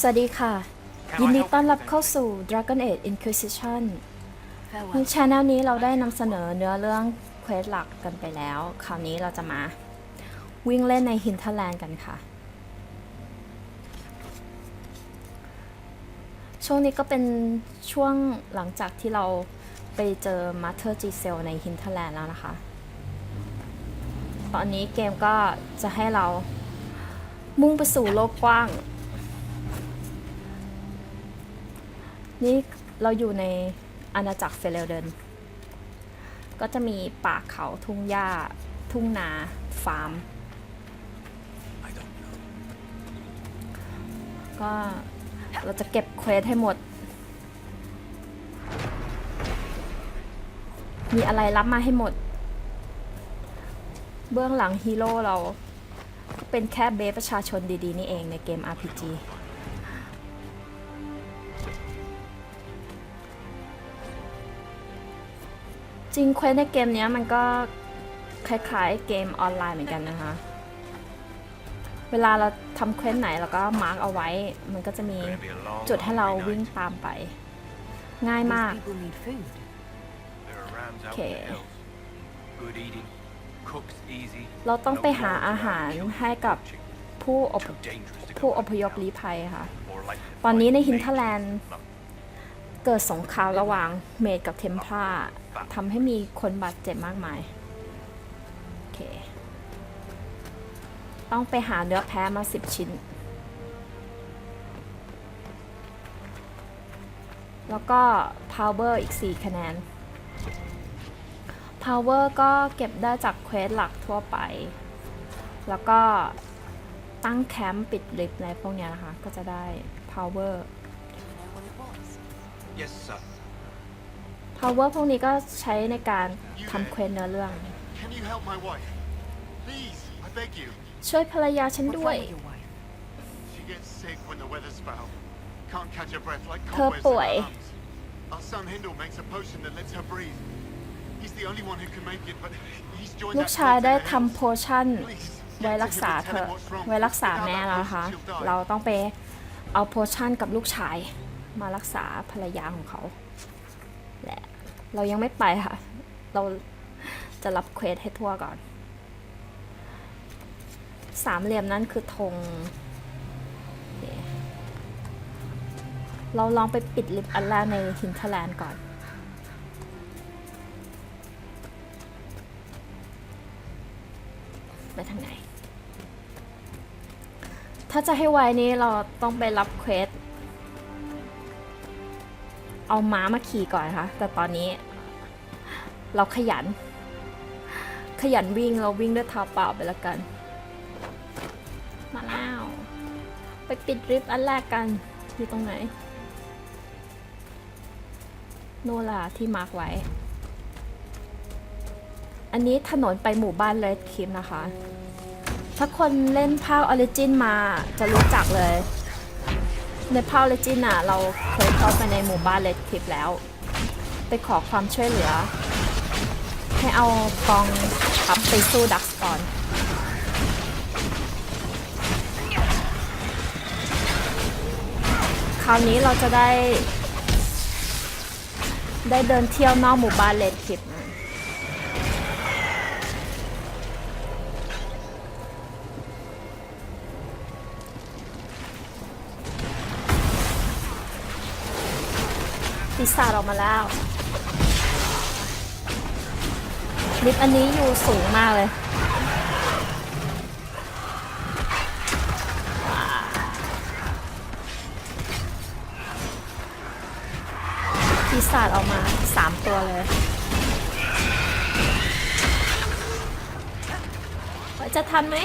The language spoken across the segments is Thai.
สวัสดีค่ะ ยินดีต้อนรับเข้าสู่ Dragon Age Inquisition ในช anel นี้เราได้นำเสนอเนื้อเรื่องเควสหลักกันไปแล้ว คราวนี้เราจะมาวิ่งเล่นใน Hinterland กันค่ะ ช่วงนี้ก็เป็นช่วงหลังจากที่เราไปเจอ Master G Cell ใน Hinterland แล้วนะคะ ตอนนี้เกมก็จะให้เรามุ่งไปสู่โลกกว้าง นี่เราอยู่ในอาณาจักรเฟลเดน ก็จะมีป่าเขาทุ่งหญ้า ทุ่งนาฟาร์ม ก็เราจะเก็บเควสให้หมด มีอะไรรับมาให้หมด เบื้องหลังฮีโร่เรา ก็เป็นแค่เบสประชาชนดีๆ นี่เองในเกม RPG จริงเควสในเกมนี้มันก็คล้ายๆเกมออนไลน์เหมือนกันนะคะ เวลาเราทำเควสไหนเราก็มาร์กเอาไว้ มันก็จะมีจุดให้เราวิ่งตามไป ง่ายมาก People need food. There are rams out Okay. in the hills. Good eating, cooks easy. เราต้องไปหาอาหารให้กับผู้อพผู้อพยพลี้ภัยค่ะ ตอนนี้ในฮินเทอร์แลนด์ เกิดสงครามระหว่างเมดกับเทมพลาทำให้มีคนบาดเจ็บมากมาย โอเค ต้องไปหาเนื้อแพ้มาสิบชิ้น แล้วก็ power อีก 4 คะแนน power ก็เก็บได้จากเควสหลักทั่วไป แล้วก็ตั้งแคมป์ปิดลิฟต์อะไรพวกเนี้ยนะคะ ก็จะได้ power Yes, sir. power พวกนี้ก็ใช้ในการทำเควสเนื้อเรื่อง Can you help my wife? Please, I beg you. ช่วยภรรยาฉัน What's ด้วย wrong with your wife? She gets sick when the weather's foul. Can't catch her breath like เธอ cobwebs in ป่วย her lungs. Our son Hindle makes a potion that lets her breathe. He's the only one who can make it, but he's joined ลูก that ชาย cult ได้ in the ทำ hills. โพชั่น Please, ไว้ get to รัก him ษา and เธ tell อ him what's wrong. ไว้รักษา Without แม่ that แล้ว potion, นะคะ she'll die. เราต้องไปเอาโพชั่นกับลูกชาย มารักษาภรรยาของเขาแหละ เรายังไม่ไปค่ะ เราจะรับเควสให้ทั่วก่อน สามเหลี่ยมนั้นคือธงเราลองไปปิดลิฟต์อันแรกในฮินทแลนก่อน ไปทางไหน ถ้าจะให้ไวนี้เราต้องไปรับเควส เอาม้ามาขี่ก่อนนะคะแต่ตอนนี้ เราขยัน ขยันวิ่งเราวิ่งด้วยเท้าเปล่าไปแล้วกัน มาแล้ว ไปปิดริฟต์อันแรกกันอยู่ตรงไหน โนล่ะที่มาร์กไว้ อันนี้ถนนไปหมู่บ้านเลดคลิปนะคะ ถ้าคนเล่นภาคออริจินมาจะรู้จักเลย ในภาคออริจินอะเราเคยเข้าไปในหมู่บ้านเลดคลิปแล้ว ไปขอความช่วยเหลือ ให้เอากองทัพไปสู้ดักก่อนคราวนี้เราจะได้ ได้เดินเที่ยวนอกหมู่บ้านเลดคลิป ปีศาจออกมาแล้วลิฟต์อันนี้อยู่สูงมากเลยปีศาจออกมาสามตัวเลยจะทันไหม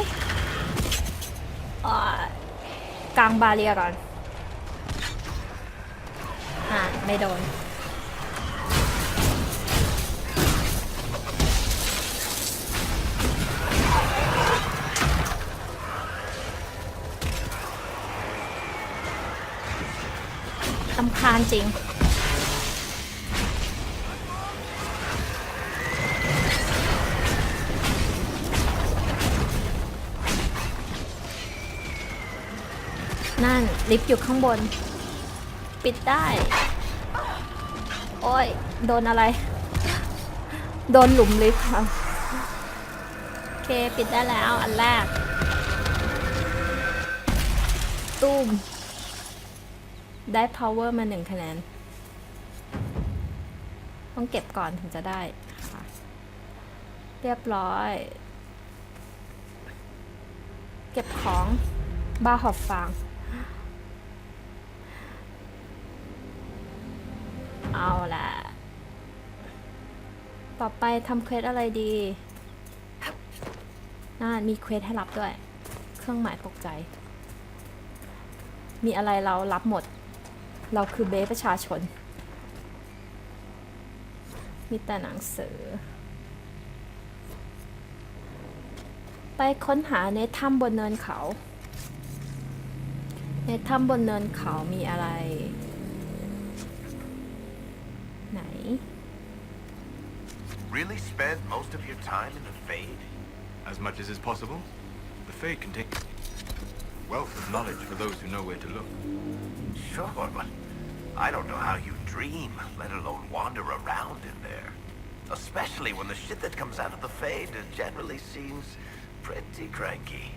กลางบาเรียก่อน ไม่โดนตำคาญจริงนั่น ลิฟต์อยู่ข้างบน ปิดได้ อ้ย โดนอะไร โดนหลุมลิฟต์ค่ะโอเค ปิดได้แล้วอันแรกตุ้มได้ power มาหนึ่งคะแนน ต้องเก็บก่อนถึงจะได้ค่ะเรียบร้อย เก็บของ บาร์หอบฟาง เอาล่ะ ต่อไปทำเควสอะไรดีน่ามีเควสให้รับด้วย เครื่องหมายตกใจ มีอะไรเรารับหมด เราคือเบสประชาชน มีแต่หนังสือ ไปค้นหาในถ้ำบนเนินเขา ในถ้ำบนเนินเขามีอะไร Really spend most of your time in the Fade? As much as is possible. The Fade can take wealth of knowledge for those who know where to look. Sure, but I don't know how you dream, let alone wander around in there. Especially when the shit that comes out of the Fade generally seems pretty cranky.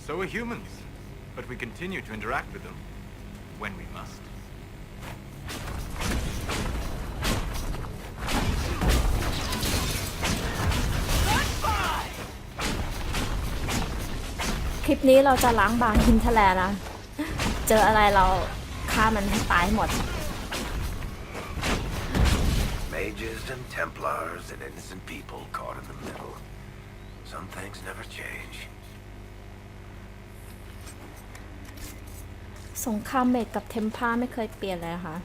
So are humans. But we continue to interact with them when we must. ลิปนี้เราจะล้างบางฮินเทแลนด์นะ เจออะไรเราฆ่ามันให้ตายหมด Mages and Templars and innocent people caught in the middle. Some things never change. สงครามเมดกับเทมพาไม่เคยเปลี่ยนเลยนะคะ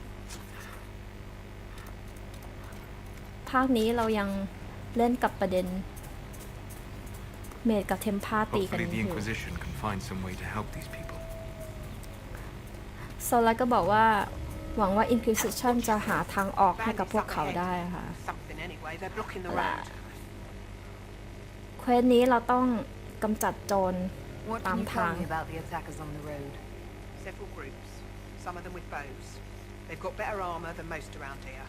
ภาคนี้เรายังเล่นกับประเด็น เมดกับเทมพาตีกันอยู่โซลัสก็บอกว่าหวังว่า Inquisition จะหาทางออกให้กับพวกเขาได้ค่ะเอาล่ะเควสนี้เราต้องกำจัดโจร What Bám can you tell thang. me about the attackers on the road? Several groups. Some of them with bows. They've got better armor than most around here.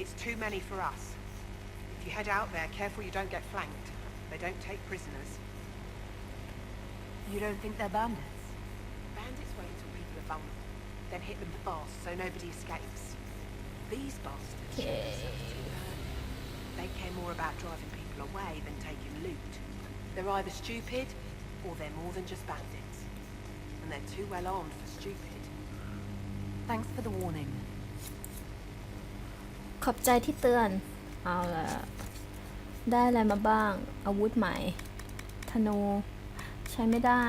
It's too many for us. If you head out there, careful you don't get flanked. They don't take prisoners. You don't think they're bandits? Bandits wait until people are vulnerable, then hit them fast so nobody escapes. These bastards. They care more about driving people away than taking loot. They're either stupid or they're more than just bandits. And they're too well armed for stupid. Thanks for the warning. ขอบใจที่เตือน เอาละ ได้อะไรมาบ้าง อาวุธใหม่ ธนู ใช้ไม่ได้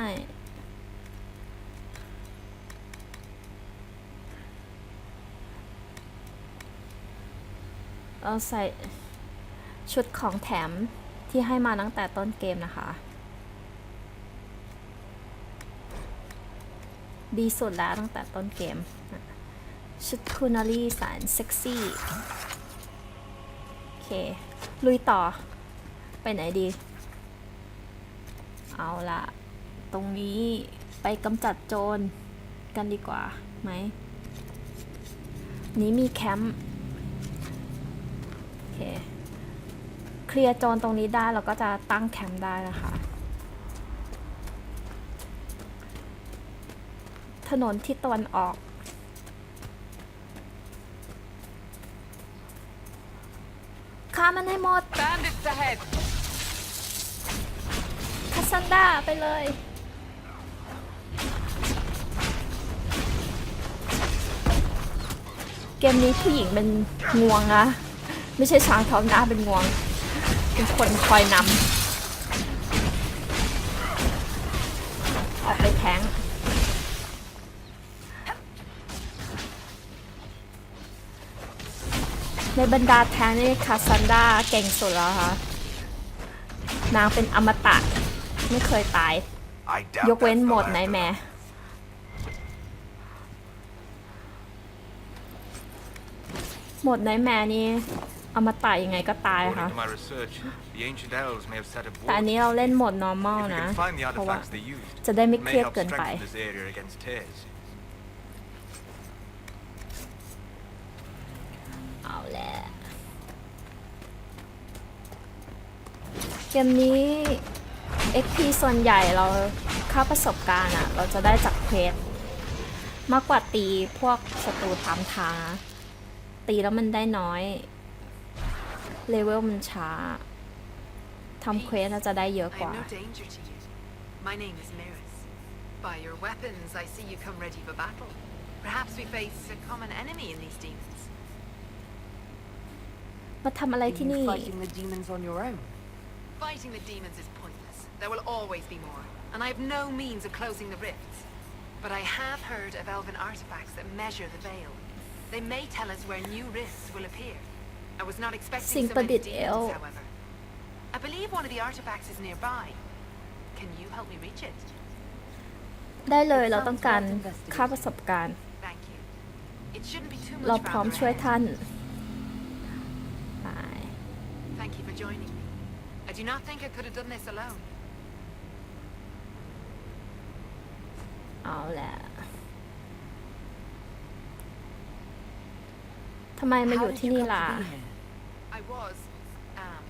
เอาใส่ชุดของแถมที่ให้มาตั้งแต่ต้นเกมนะคะ ดีสุดแล้วตั้งแต่ต้นเกม ชุดคูนารีสารเซ็กซี่ ลุยต่อ ไปไหนดี เอาละตรงนี้ไปกำจัดโจรกันดีกว่าไหม นี้มีแคมป์โอเคเคลียร์โจรตรงนี้ได้เราก็จะตั้งแคมป์ได้นะคะ ถนนที่ตะวันออก ฆ่ามันให้หมด Bandits ahead! คาซันดาไปเลย เกมนี้ผู้หญิงเป็นงวงนะ ไม่ใช่ช้างท้องหน้าเป็นงวง เป็นคนคอยนำ ในบรรดาแทงนี่คาซันดาเก่งสุดแล้วค่ะ นางเป็นอมตะ ไม่เคยตาย I doubt ยกเว้น that's the โหมด last ไน of แม them. ร์โหมดไนแมร์นี่เอามาตายยังไงก็ตายค่ะ According to my research, the ancient elves may have set up แต่อัน walls. นี้เราเล่นโหมด normal If we นะ can find the เพราะว่า artifacts they used, จะได้ไม่ it เค may รียด help เกินไป strengthen this area against tears. เอา แหละเกมนี้ XP ส่วนใหญ่เราค่าประสบการณ์อะเราจะได้จากเพชรมากกว่าตีพวกศัตรูทามทางตีแล้วมันได้น้อย เลเวลมันช้าทำเควสเราจะได้เยอะกว่า My มาทำอะไรที่นี่ fighting the demons on your own? Fighting the demons is pointless. There will always be more, and I have no means of closing the rifts. But I have heard of elven artifacts that measure the veil. They may tell us where new rifts will appear. I was not expecting สิ่ง so ประ many ดิษฐ์ demons, เอล however. I believe one of the artifacts is nearby. Can you help me reach it? ได้เลยเราต้องการค่าประสบการณ์ Thank you. It shouldn't be too เรา much พร้อม farther ช่วย ahead. ท่านไป Thank you for joining me. I do not think I could have done this alone. เอาแหละทำไมมาอ How ยู่ did ที่ you นี่ come ล่ะ to be here? I was, um,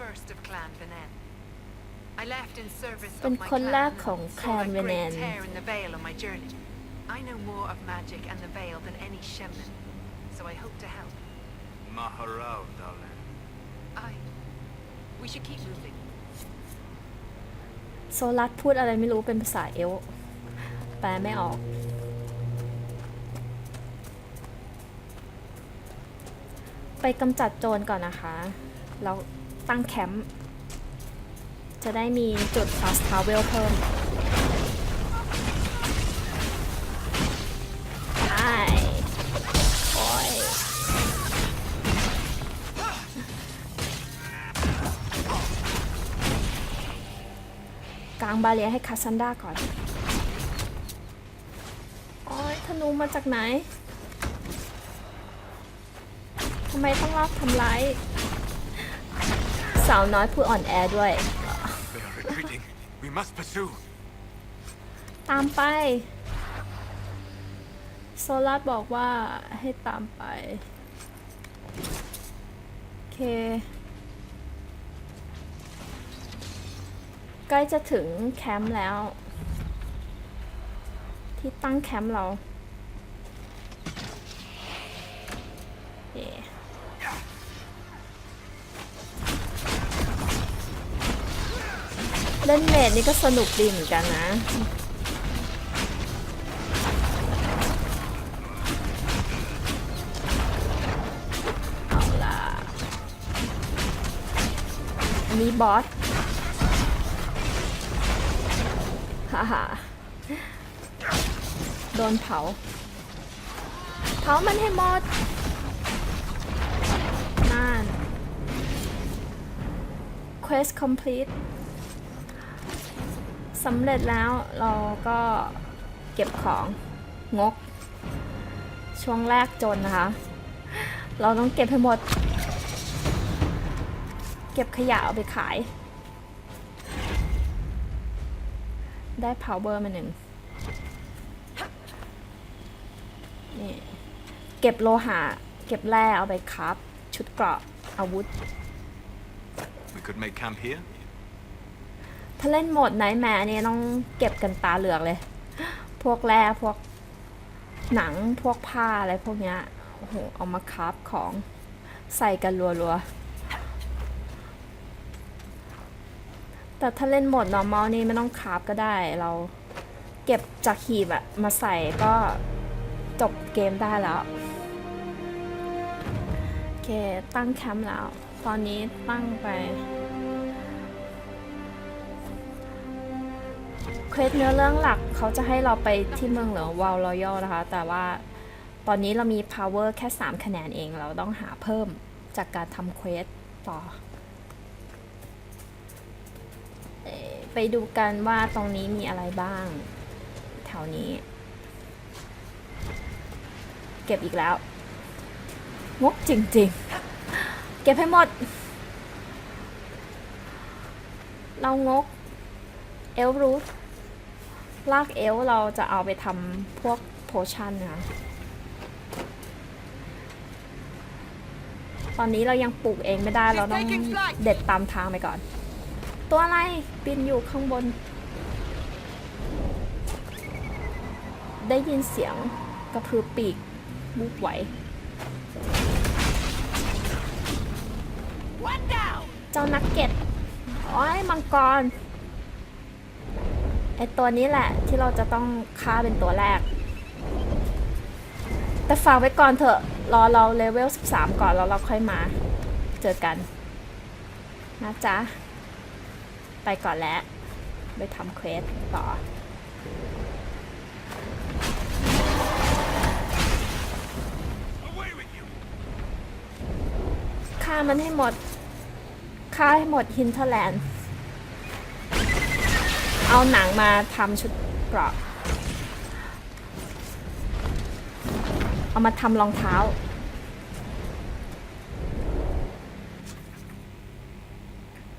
first of Clan Venen. I left in service เป็น of my คนแร clan กของ and แคล saw น a เวเน great น tear in the veil on my journey. I know more of magic and the veil than any shaman, so I hope to help. Maharao, darling. We should keep moving. โซลัสพูดอะไรไม่รู้เป็นภาษาเอลฟ์แปลไม่ออก ไปกำจัดโจรก่อนนะคะ แล้วตั้งแคมป์ จะได้มีจุด fast travel เพิ่ม บาเลียให้คาซันดาก่อนโอ้ยธนูมาจากไหน ทำไมต้องรอบทำร้ายสาวน้อยผู้อ่อนแอด้วย They are retreating. We must pursue. ตามไป โซลัสบอกว่าให้ตามไป โอเค ใกล้จะถึงแคมป์แล้ว ที่ตั้งแคมป์เราเล่นเมดนี่ก็สนุกดีเหมือนกันนะ เอาล่ะอันนี้บอส ฮ่าฮ่าโดนเผา เผามันให้หมดนั่น quest complete สำเร็จแล้วเราก็เก็บของงก ช่วงแรกจนนะคะ เราต้องเก็บให้หมด เก็บขยะเอาไปขาย ได้ power มาหนึ่งนี่เก็บโลหะ เก็บแร่เอาไปครับ ชุดเกราะอาวุธ We could make camp here. ถ้าเล่นโหมดไนท์แมร์เนี่ยต้องเก็บกันตาเหลือกเลย พวกแร่พวกหนังพวกผ้าอะไรพวกเนี้ยโอ้โหเอามาคราฟของใส่กันรัวๆ แต่ถ้าเล่นโหมด normal นี่ไม่ต้องคราฟก็ได้เราเก็บจากหีบอะมาใส่ก็จบเกมได้แล้ว โอเค ตั้งแคมป์แล้ว ตอนนี้ตั้งไปเควสเนื้อเรื่องหลักเขาจะให้เราไปที่เมืองเหลืองวอลรอยัลนะคะ แต่ว่าตอนนี้เรามี power แค่ 3 คะแนนเองเราต้องหาเพิ่มจากการทำเควสต่อ ไปดูกันว่าตรงนี้มีอะไรบ้าง แถวนี้ เก็บอีกแล้วงกจริงๆ เก็บให้หมด เรางก เอลรูทลากเอลเราจะเอาไปทำพวกโพชั่นนะคะตอนนี้เรายังปลูกเองไม่ได้ เราต้องเด็ดตามทางไปก่อน ตัวอะไรบินอยู่ข้างบน ได้ยินเสียงกระพือปีกบุกไหวเจ้านักเก็ตโอ้ยมังกรไอตัวนี้แหละที่เราจะต้องฆ่าเป็นตัวแรก แต่ฝากไว้ก่อนเถอะ รอเราเลเวล 13 ก่อนแล้วเราค่อยมา เจอกันนะจ๊ะ ไปก่อนแล้ว ไปทำเควสต่อฆ่ามันให้หมดฆ่าให้หมดฮินเทอร์แลนด์ เอาหนังมาทำชุดเกราะ เอามาทำรองเท้า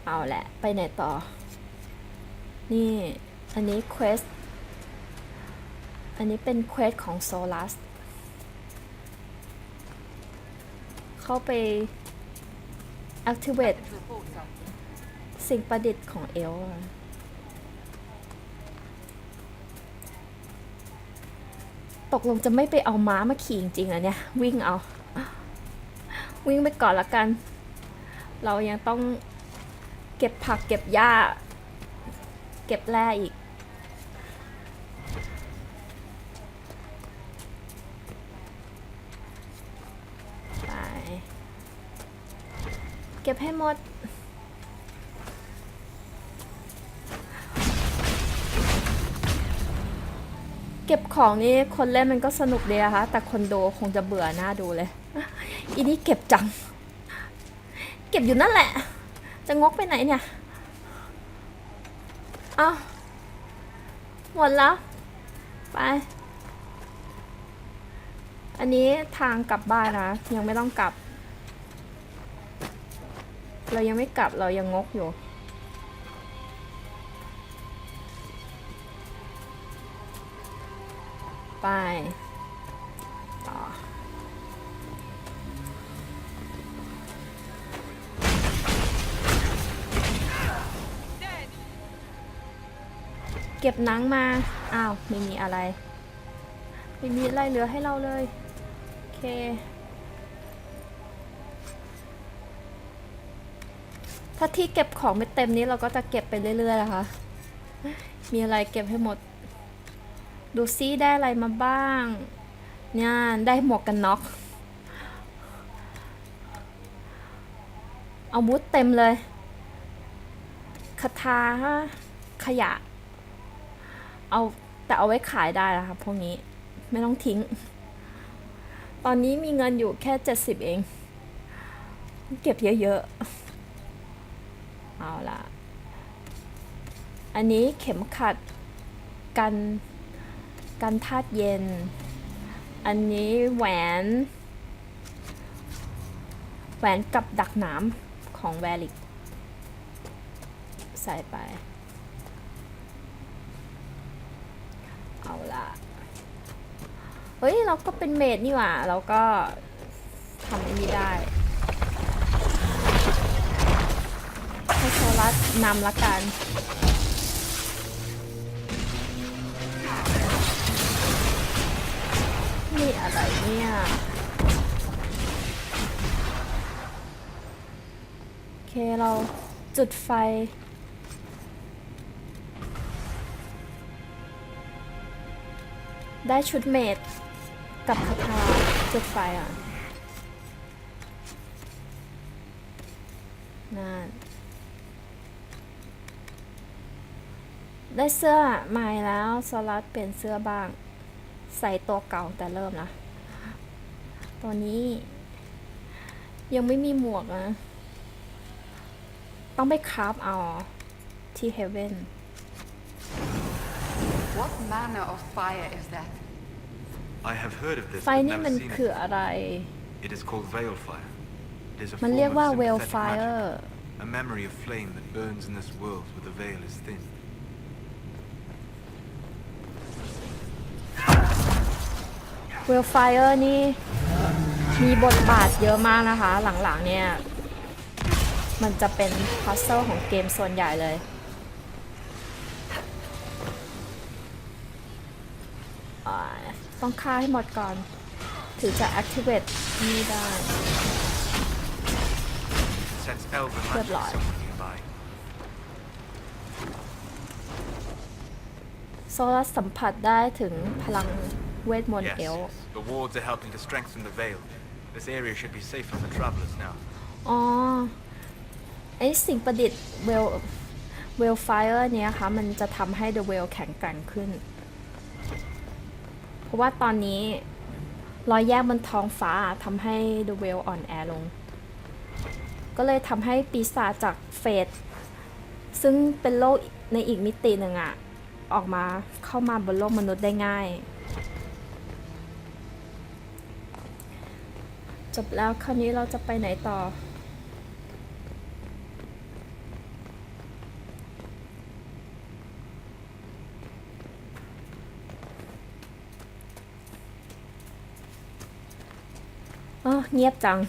เอาแหละ ไปไหนต่อ นี่ อันนี้เควสอันนี้เป็นเควสของโซลัสเข้าไป activate สิ่งประดิษฐ์ของเอลตกลงจะไม่ไปเอาม้ามาขี่จริงๆเหรอเนี่ย วิ่งเอา วิ่งไปก่อนละกัน เรายังต้องเก็บผักเก็บหญ้า เก็บแร่อีก ไป เก็บให้หมดเก็บของนี่คนเล่นมันก็สนุกดีอะคะแต่คนดูคงจะเบื่อหน้าดูเลยอีนี่เก็บจัง เก็บอยู่นั่นแหละ จะงกไปไหนเนี่ย อาหมดแล้ว ไป อันนี้ทางกลับบ้านนะ ยังไม่ต้องกลับ เรายังไม่กลับเรายังงกอยู่ไป ก็บหนังมา อ้าว ไม่มีอะไร ไม่มีอะไรเหลือให้เราเลย โอเค ถ้าที่เก็บของไม่เต็มนี้เราก็จะเก็บไปเรื่อยๆนะคะ มีอะไรเก็บให้หมด ดูซิได้อะไรมาบ้าง เนี่ย ได้หมวกกันน็อก อาวุธเต็มเลย คาถาขยะ เอาแต่เอาไว้ขายได้นะคะพวกนี้ไม่ต้องทิ้ง ตอนนี้มีเงินอยู่แค่เจ็ดสิบเอง เก็บเยอะๆ เอาล่ะอันนี้เข็มขัดกันกันธาตุเย็น อันนี้แหวน แหวนกับดักหนามของแวลิก ใส่ไป เอาละเฮ้ย เราก็เป็นเมดนี่หว่า เราก็ทำอันนี้ได้ ให้โซลัสนำละกันนี่อะไรเนี่ย โอเค เราจุดไฟ ได้ชุดเมดกับคาถาจุดไฟอะนั่นได้เสื้อใหม่แล้วสลัดเปลี่ยนเสื้อบ้าง ใส่ตัวเก่าแต่เริ่มนะตัวนี้ ยังไม่มีหมวกนะ ต้องไปคราฟเอาที่เฮเว่น What manner of fire is that? I have heard of this, ไฟ but นี่ never มัน seen คือ it. อะไร It is called veil fire. It is a มัน form เรียก of ว่า sympathetic Wellfire magic, a memory of flame that burns in this world where the veil is thin. Wellfire นี่มีบทบาทเยอะมากนะคะ หลังๆเนี่ย มันจะเป็นพัซเซิลของเกมส่วนใหญ่เลย อ่า ต้องฆ่าให้หมดก่อน ถึงจะ activate นี่ได้ Sense elven Good magic lord. somewhere nearby. โซลัสสัมผัสได้ถึงพลังเวทมนต์ Yes, เอล the wards are helping to strengthen the veil. This area should be safer for travelers now. อ๋อ ไอสิ่งประดิษฐ์เวลเวลไฟเออร์เนี้ยค่ะ มันจะทำให้ The Well แข็งแกร่งขึ้น เพราะว่าตอนนี้รอยแยกบนท้องฟ้าทำให้ The Well อ่อนแอลง ก็เลยทำให้ปีศาจจากเฟสซึ่งเป็นโลกในอีกมิติหนึ่งอะออกมาเข้ามาบนโลกมนุษย์ได้ง่าย จบแล้วคราวนี้เราจะไปไหนต่อ เออเงียบจัง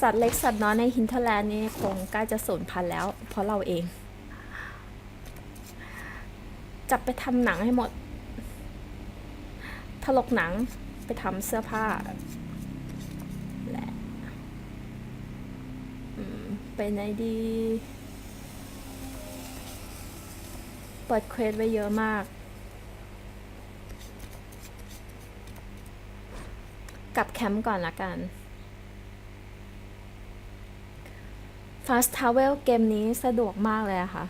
สัตว์เล็กสัตว์น้อยในฮินเทอร์แลนด์นี่คงใกล้จะสูญพันธุ์แล้ว เพราะเราเอง จับไปทำหนังให้หมดถลกหนังไปทำเสื้อผ้า และอืม ไปไหนดีเปิดเควสไว้เยอะมาก กลับแคมป์ก่อนละกัน Fast Travel เกมนี้สะดวกมากเลยอะค่ะ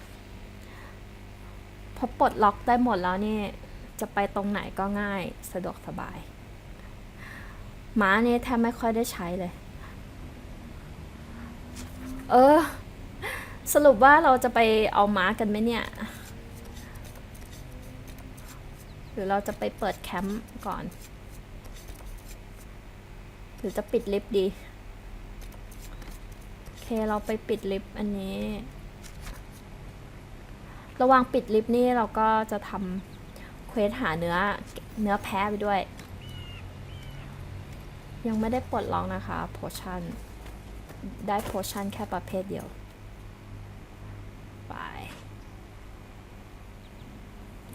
พอปลดล็อกได้หมดแล้วนี่ จะไปตรงไหนก็ง่ายสะดวกสบายม้านี่แทบไม่ค่อยได้ใช้เลย เออ สรุปว่าเราจะไปเอาม้ากันไหมเนี่ย หรือเราจะไปเปิดแคมป์ก่อน หรือจะปิดลิฟต์ดี โอเคเราไปปิดลิฟต์อันนี้ ระหว่างปิดลิฟต์นี่เราก็จะทำเควสหาเนื้อเนื้อแพ้ไปด้วย ยังไม่ได้ปลดล็อกนะคะโพชั่น ได้โพชั่นแค่ประเภทเดียว ไป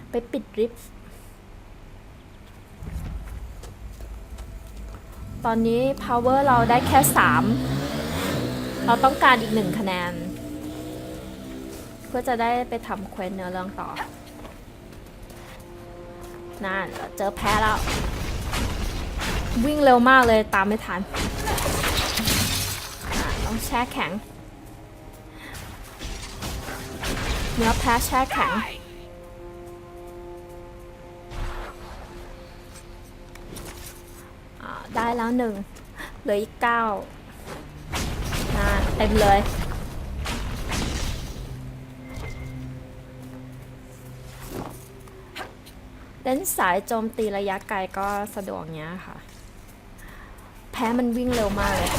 ไปปิดลิฟต์ตอนนี้ power เราได้แค่ 3 เราต้องการอีกหนึ่งคะแนน เพื่อจะได้ไปทำเควสเนื้อเรื่องต่อ นั่นเราเจอแพ้แล้ว วิ่งเร็วมากเลยตามไม่ทัน้องแช่แข็ง เนื้อแพ้แช่แข็ง ได้แล้วหนึ่งเหลืออีกเก้าน่าเต็มเลยเล่นสายโจมตีระยะไกลก็สะดวกเนี้ยค่ะ แพ้มันวิ่งเร็วมากเลย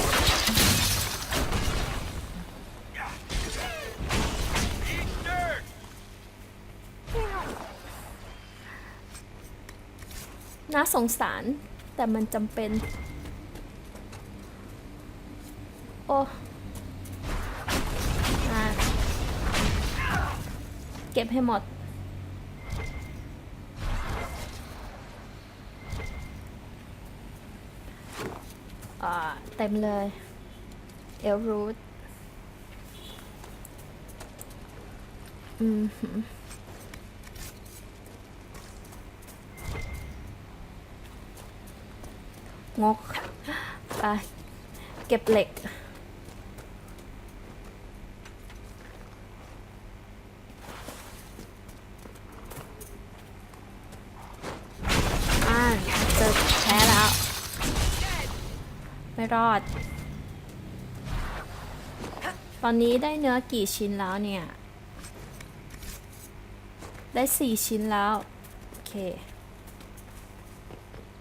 น่าสงสาร แต่มันจำเป็น โอ้เก็บให้หมด เต็มเลย เอลรูทอืมหืม งกไปเก็บเหล็ก อ่าเจอแพ้แล้ว ไม่รอด ตอนนี้ได้เนื้อกี่ชิ้นแล้วเนี่ย ได้สี่ชิ้นแล้ว โอเค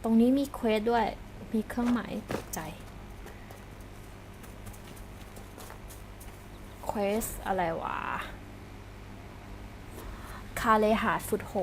ตรงนี้มีเควสด้วย มีเครื่องหมายตกใจเควสอะไรวะ คาเลหาดฟุตโฮ